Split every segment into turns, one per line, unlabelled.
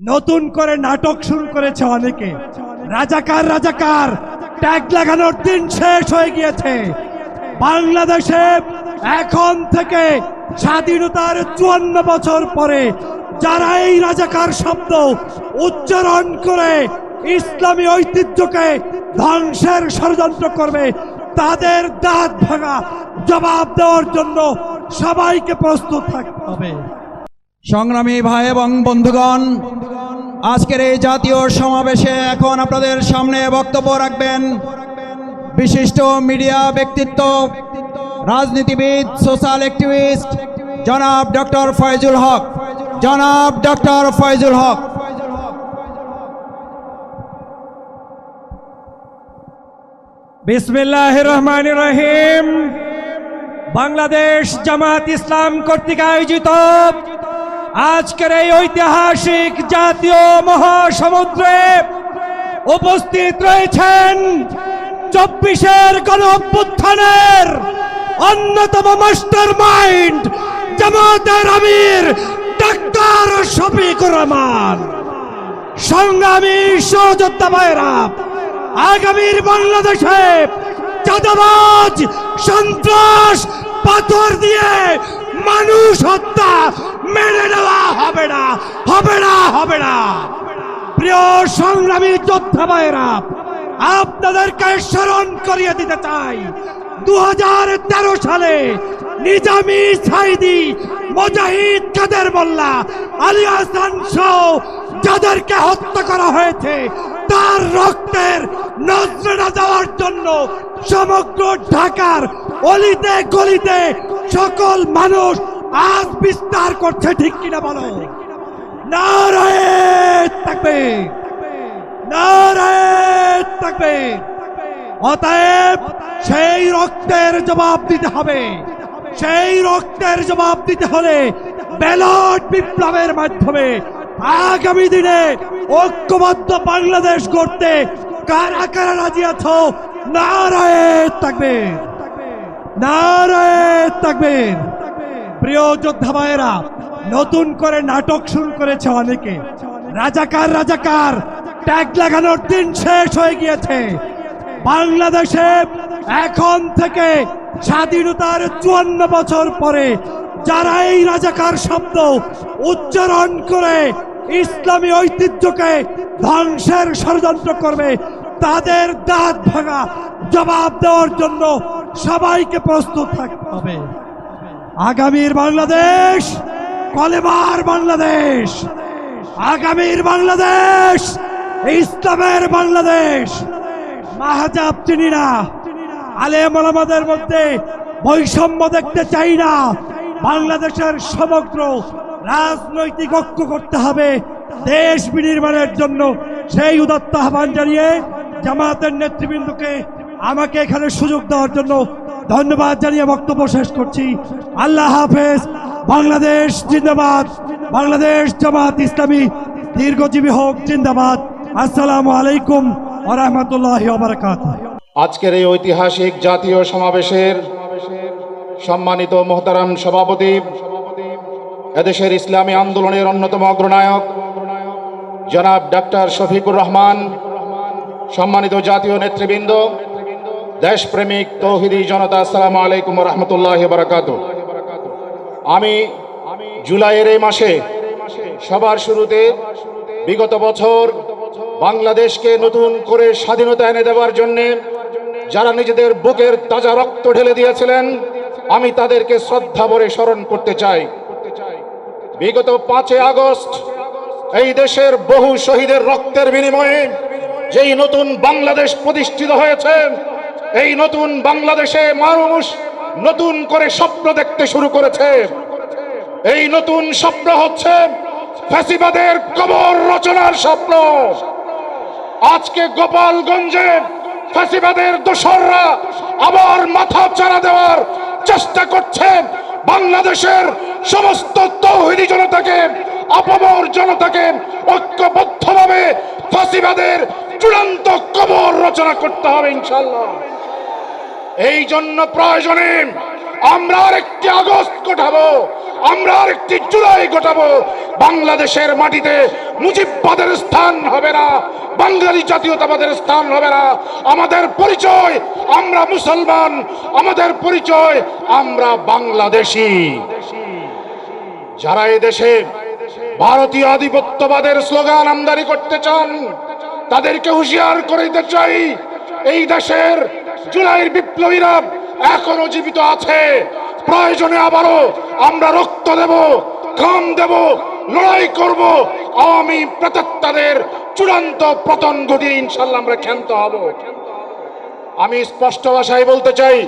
নতুন করে নাটক শুরু করেছে অনেকে। রাজাকার রাজাকার, ট্যাগ লাগানোর দিন শেষ হয়ে গিয়েছে। বাংলাদেশে এখন থেকে স্বাধীনতার চুয়ান্ন বছর পরে যারা এই রাজাকার শব্দ উচ্চারণ করে ইসলামী ঐতিহ্যকে ধ্বংসের ষড়যন্ত্র করবে, তাদের দাঁত ভাঙা জবাব দেওয়ার জন্য সবাইকে প্রস্তুত থাকতে হবে।
সংগ্রামী ভাই এবং বন্ধুগণ, আজকের এই জাতীয় সমাবেশে এখন আপনাদের সামনে বক্তব্য রাখবেন বিশিষ্ট মিডিয়া ব্যক্তিত্ব, রাজনীতিবিদ, সোশ্যাল অ্যাক্টিভিস্ট জনাব ডক্টর ফয়জুল হক। জনাব ডক্টর ফয়জুল হক।
বিসমিল্লাহ রহমান রহিম। বাংলাদেশ জামাত ইসলাম কর্তৃক আয়োজিত আজকের এই ঐতিহাসিক জাতীয় মহাসমুদ্রে উপস্থিত রয়েছেন চব্বিশের গণ অভ্যুত্থানের অন্যতম মাস্টার মাইন্ড জামাতের আমির ডাক্তার শফিকুর রহমান। সংগ্রামী সহযোদ্ধা ভাইরা আগামীর বাংলাদেশে চাঁদাবাজ, সন্ত্রাস, পাথর দিয়ে মানুষ হত্যা মেনে নেওয়া হবে না হবে না হবে না। প্রিয় সংগ্রামী যোদ্ধা ভাইরা আপনাদেরকে স্মরণ করিয়ে দিতে চাই দু সালে নিজামি সাইদি মুজাহিদ কাদের মোল্লা আলী হাসান সহ যাদেরকে হত্যা করা হয়েছে, তার রক্তের নজরেনা দেওয়ার জন্য সমগ্র ঢাকার অলিতে গলিতে সকল মানুষ আজ বিস্তার করছে ঠিক কিনা বলো? থাকবে। থাকবে। অতএব সেই রক্তের জবাব দিতে হবে। সেই রক্তের জবাব দিতে হলে ব্যালট বিপ্লবের মাধ্যমে আগামী দিনে ঐক্যবদ্ধ বাংলাদেশ গড়তে কারা কারা রাজি আছো? নারায়ণ থাকবে। নারায়ণ থাকবে। প্রিয় যোদ্ধা ভাইয়েরা, নতুন করে নাটক শুরু করেছে অনেকে। রাজাকার রাজাকার ট্যাগ লাগানোর দিন শেষ হয়ে গিয়েছে। বাংলাদেশে এখন থেকে স্বাধীনতার চুয়ান্ন বছর পরে যারা এই রাজাকার শব্দ উচ্চারণ করে ইসলামী ঐতিহ্যকে ধ্বংসের ষড়যন্ত্র করবে, তাদের দাঁত ভাঙা জবাব দেওয়ার জন্য সবাইকে প্রস্তুত থাকতে হবে। আগামীর বাংলাদেশ, কলেমার বাংলাদেশ। আগামীর বাংলাদেশ, ইসলামের বাংলাদেশ। মাহাজাব চিনি না আলেম আমাদের মধ্যে বৈষম্য দেখতে চাই না। বাংলাদেশের সমগ্র রাজনৈতিক ঐক্য করতে হবে। দেশ বিনির্মাণের জন্য সেই উদাত্ত আহ্বান জানিয়ে জামাতের নেতৃবৃন্দকে আমাকে এখানে সুযোগ দেওয়ার জন্য ধন্যবাদ জানিয়ে বক্তব্য শেষ করছি। আল্লাহ হাফেজ, বাংলাদেশ জিন্দাবাদ। বাংলাদেশ জামাত ইসলামী দীর্ঘজীবী হোক, জিন্দাবাদ। আসসালামু আলাইকুম ওরহমতুল্লাহ বারকাত
আজকের এই ঐতিহাসিক জাতীয় সমাবেশের সম্মানিত মোহতারাম সভাপতি, এদেশের ইসলামী আন্দোলনের অন্যতম অগ্রনায়ক, জনাব ডাক্তার শফিকুর রহমান, সম্মানিত জাতীয় নেতৃবৃন্দ দেশপ্রেমিক তৌহিদি জনতা, আসসালামু আলাইকুম রহমতুল্লাহ বারাকাত আমি জুলাইয়ের এই মাসে সবার শুরুতে বিগত বছর বাংলাদেশকে নতুন করে স্বাধীনতা এনে দেওয়ার জন্যে যারা নিজেদের বুকের তাজা রক্ত ঢেলে দিয়েছিলেন, আমি তাদেরকে শ্রদ্ধা ভরে স্মরণ করতে চাই। বিগত পাঁচই আগস্ট এই দেশের বহু শহীদের রক্তের বিনিময়ে যেই নতুন বাংলাদেশ প্রতিষ্ঠিত হয়েছে এই নতুন বাংলাদেশে মানুষ নতুন করে স্বপ্ন দেখতে শুরু করেছে। এই নতুন স্বপ্ন হচ্ছে ফ্যাসিবাদের কবর রচনার স্বপ্ন। আজকে গোপালগঞ্জে ফ্যাসিবাদের দোসররা আবার মাথা চারা দেওয়ার চেষ্টা করছে বাংলাদেশের সমস্ত তৌহিদি জনতাকে অপমর জনতাকে ঐক্যবদ্ধভাবে ফাঁসিবাদের চূড়ান্ত কবর রচনা করতে হবে ইনশাল্লাহ এই জন্য প্রয়োজনে আমরা আরেকটি আগস্ট গোটাবো, আমরা আরেকটি জুলাই গোটাবো। বাংলাদেশের মাটিতে মুজিববাদের স্থান হবে না, বাঙালি জাতীয়তাবাদের স্থান হবে না। আমাদের পরিচয়, আমরা মুসলমান, আমাদের পরিচয়, আমরা বাংলাদেশি। যারা দেশে ভারতীয় আধিপত্যবাদের স্লোগান আমদানি করতে চান, তাদেরকে হুঁশিয়ার করে দিতে চাই, এই দেশের জুলাইয়ের বিপ্লবীরা এখনও জীবিত আছে। প্রয়োজনে আবারও আমরা রক্ত দেব, ঘাম দেব, লড়াই করব। আওয়ামী প্রতাত্তাদের চূড়ান্ত পতন ঘটিয়ে ইনশাল্লাহ আমরা ক্ষান্ত হব। আমি স্পষ্ট ভাষায় বলতে চাই,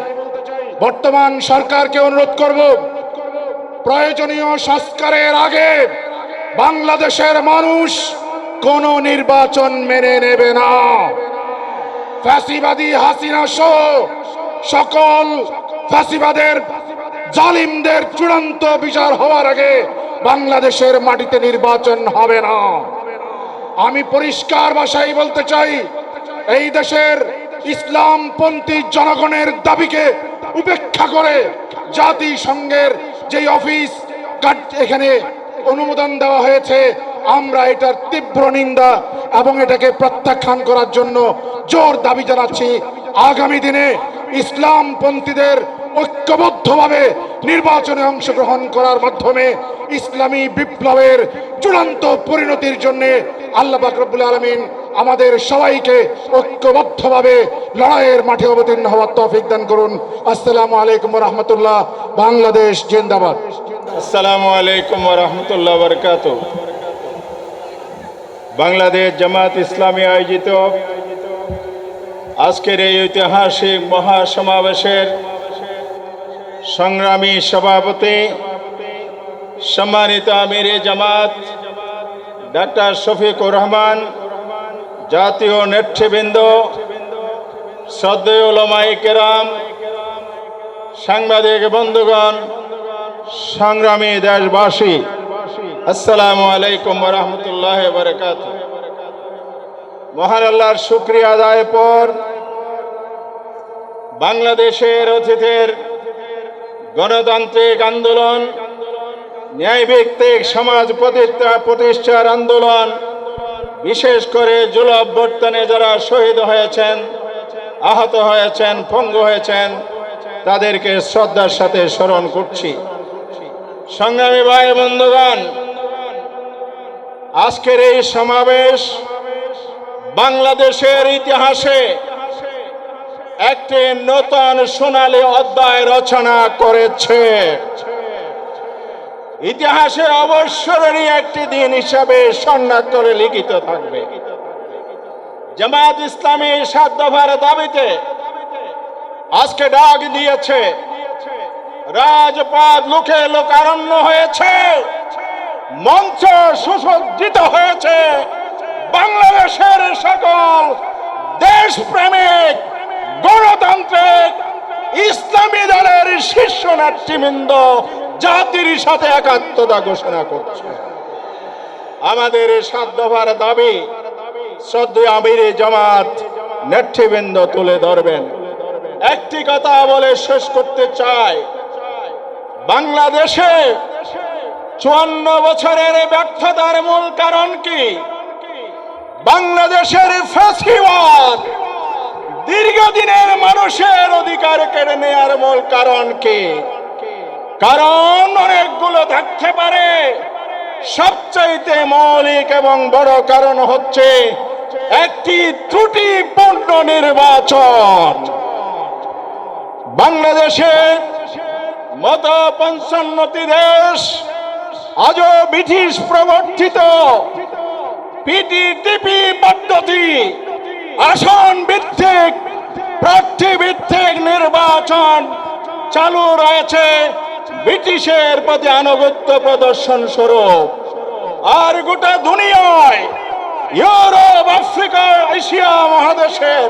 বর্তমান সরকারকে অনুরোধ করব, প্রয়োজনীয় সংস্কারের আগে বাংলাদেশের মানুষ কোন নির্বাচন মেনে নেবে না। ফ্যাসিবাদী হাসিনা সহ সকল ফ্যাসিবাদের জালিমদের চূড়ান্ত বিচার হওয়ার আগে বাংলাদেশের মাটিতে নির্বাচন হবে না। আমি পরিষ্কার ভাষায় বলতে চাই, এই দেশের ইসলামপন্থী জনগণের দাবিকে উপেক্ষা করে জাতিসংঘের যে অফিস এখানে অনুমোদন দেওয়া হয়েছে আমরা এটার তীব্র নিন্দা এবং এটাকে প্রত্যাখ্যান করার জন্য জোর দাবি জানাচ্ছি। আগামী দিনে ইসলামপন্থীদের ঐক্যবদ্ধভাবে নির্বাচনে অংশগ্রহণ করার মাধ্যমে ইসলামী বিপ্লবের চূড়ান্ত পরিণতির জন্য আল্লাহ বাকরবুল আলমিন আমাদের সবাইকে ঐক্যবদ্ধভাবে লড়াইয়ের মাঠে অবতীর্ণ হওয়ার তৌফিক দান করুন। আসসালামু আলাইকুম রহমতুল্লাহ। বাংলাদেশ জিন্দাবাদ।
আসসালামু আলাইকুম রহমতুল্লাহ বরকাত বাংলাদেশ জামাত ইসলামী আয়োজিত আজকের এই ঐতিহাসিক মহাসমাবেশের সংগ্রামী সভাপতি সম্মানিত আমিরে জামাত, ডাক্তার শফিকুর রহমান, জাতীয় নেতৃবৃন্দ ওলামাই কেরাম, সাংবাদিক বন্ধুগণ, সংগ্রামী দেশবাসী। আসসালামু আলাইকুম রহমতুল্লাহ বরকাত মহান আল্লাহর শুক্রিয়া আদায় পর বাংলাদেশের অতীতের গণতান্ত্রিক আন্দোলন, ন্যায়ভিত্তিক সমাজ প্রতিষ্ঠা, প্রতিষ্ঠার আন্দোলন, বিশেষ করে জুল যারা শহীদ হয়েছেন, আহত হয়েছেন, পঙ্গু হয়েছেন, তাদেরকে শ্রদ্ধার সাথে স্মরণ করছি। সংগ্রামী ভাই বন্ধুগণ আজকের এই সমাবেশ বাংলাদেশের ইতিহাসে একটি নতুন সোনালী অধ্যায় রচনা করেছে। ইতিহাসে অবসরেরই একটি দিন হিসাবে স্বর্ণাক করে লিখিত থাকবে। জামাত ইসলামী সাত দফার দাবিতে আজকে ডাক দিয়েছে। রাজপথ লোকে লোকারণ্য হয়েছে। মঞ্চ সুসজ্জিত হয়েছে বাংলাদেশের সকল দেশপ্রেমিক, গণতান্ত্রিক, ইসলামী দলের শীর্ষ নেতৃবৃন্দ জাতির সাথে একাত্মতা ঘোষণা করছে। আমাদের সাত দাবি শ্রদ্ধেয় আমির জামাত নেতৃবৃন্দ তুলে ধরবেন। একটি কথা বলে শেষ করতে চাই, বাংলাদেশে চুয়ান্ন বছরের ব্যর্থতার মূল কারণ কি? বাংলাদেশের ফ্যাসিবাদ দীর্ঘদিনের মানুষের অধিকার কেড়ে নেওয়ার মূল কারণ কি? কারণ অনেকগুলো থাকতে পারে। সবচাইতে মৌলিক এবং বড় কারণ হচ্ছে একটি ত্রুটিপূর্ণ নির্বাচন। বাংলাদেশে মত পঞ্চান্নটি দেশ আজও ব্রিটিশ প্রবর্তিত। পিটিটিপি পদ্ধতি, আসন ভিত্তিক, প্রার্থী ভিত্তিক নির্বাচন চালু রয়েছে। ব্রিটিশের প্রতি আনুগত্য প্রদর্শন স্বরূপ। আর গোটা দুনিয়ায় ইউরোপ, আফ্রিকা, এশিয়া মহাদেশের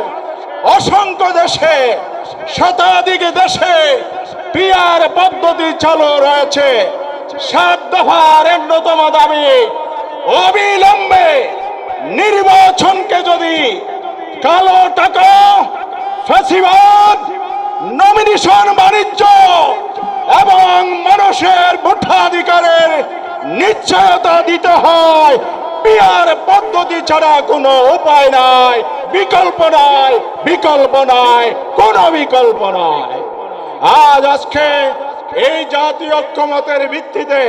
অসংখ্য দেশে, শতাধিক দেশে পিয়ার পদ্ধতি চালু রয়েছে। সাত দফার অন্যতম দাবি, অবিলম্বে নির্বাচনকে যদি কালো টাকা ফ্যাসিবাদ নমিনেশন বাণিজ্য এবং মানুষের ভোটাধিকারের নিশ্চয়তা দিতে হয় পিয়ার পদ্ধতি ছাড়া কোনো উপায় নাই, বিকল্প নাই বিকল্প নাই, কোনো বিকল্প নাই। আজ আজকে এই জাতীয় ঐক্যমতের ভিত্তিতে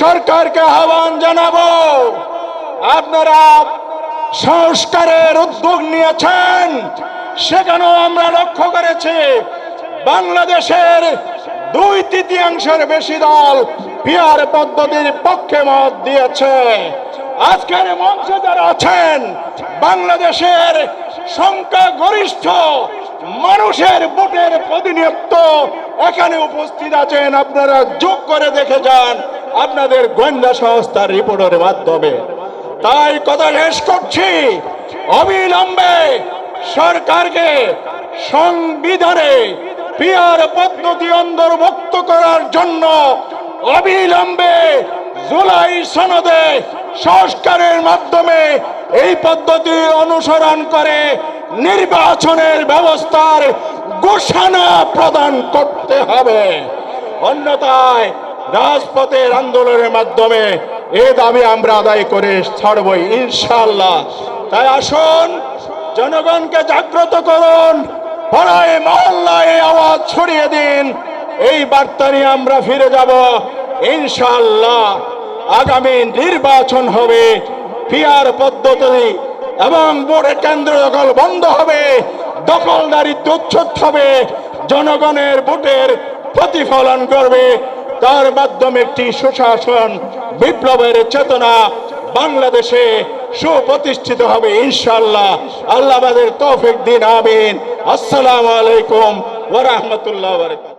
সরকারকে আহ্বান জানাব। আপনারা সংস্কারের উদ্যোগ নিয়েছেন, সেখানেও আমরা লক্ষ্য করেছি বাংলাদেশের দুই তৃতীয়াংশের বেশি দল পিয়ার পদ্ধতির পক্ষে মত দিয়েছে। আজকের মঞ্চে যারা আছেন, বাংলাদেশের সংখ্যা গরিষ্ঠ মানুষের ভোটের প্রতিনিধিত্ব এখানে উপস্থিত আছেন। আপনারা যোগ করে দেখে যান আপনাদের গোয়েন্দা সংস্থার রিপোর্টের মাধ্যমে। তাই কথা শেষ করছি। অবিলম্বে সরকারকে সংবিধানে পিয়ার পদ্ধতি অন্তর্ভুক্ত করার জন্য অবিলম্বে জুলাই সনদে সংস্কারের মাধ্যমে এই পদ্ধতি অনুসরণ করে নির্বাচনের ব্যবস্থার ঘোষণা প্রদান করতে হবে। অন্যথায় রাজপথের আন্দোলনের মাধ্যমে এ দাবি আমরা আদায় করে ছাড়বই ইনশাল্লাহ তাই আসুন, জনগণকে জাগ্রত করুন, পাড়ায়, মহল্লায় আওয়াজ ছড়িয়ে দিন। এই বার্তা নিয়ে আমরা ফিরে যাব ইনশাল্লাহ আগামী নির্বাচন হবে পিয়ার পদ্ধতি। এবং ভোটের কেন্দ্র দখল বন্ধ হবে দখলদারিত্ব উচ্ছেদ হবে, জনগণের ভোটের প্রতিফলন করবে তার মাধ্যমে একটি সুশাসন, বিপ্লবের চেতনা বাংলাদেশে সুপ্রতিষ্ঠিত হবে ইনশাল্লাহ আল্লাহ আমাদের তৌফিক দিন, আমিন। আসসালামু আলাইকুম ওয়া রাহমাতুল্লাহ ওয়া বারাকাতুহু।